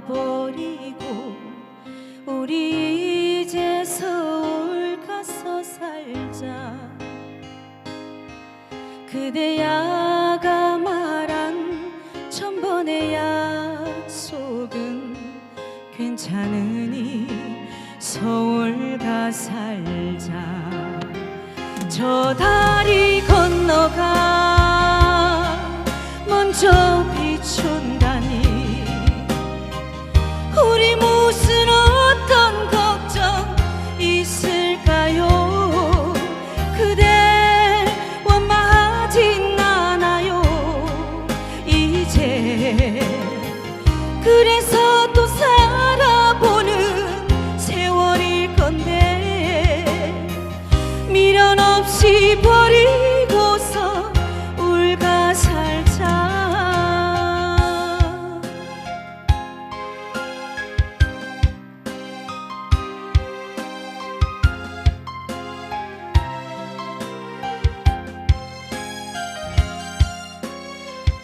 버리고 우리 이제 서울 가서 살자. 그대야가 말한 천번의 약속은 괜찮으니 서울 가 살자. 저 다리 건너가 없이 버리고서 울가 살자.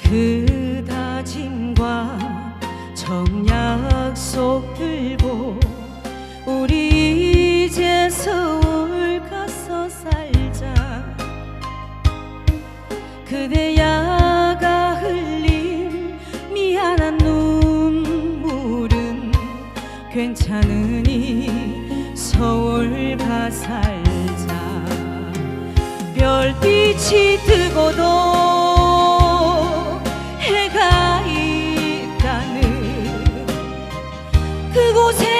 그 다짐과 정약속을 밟아 살자. 별빛이 뜨고도 해가 있다는 그곳에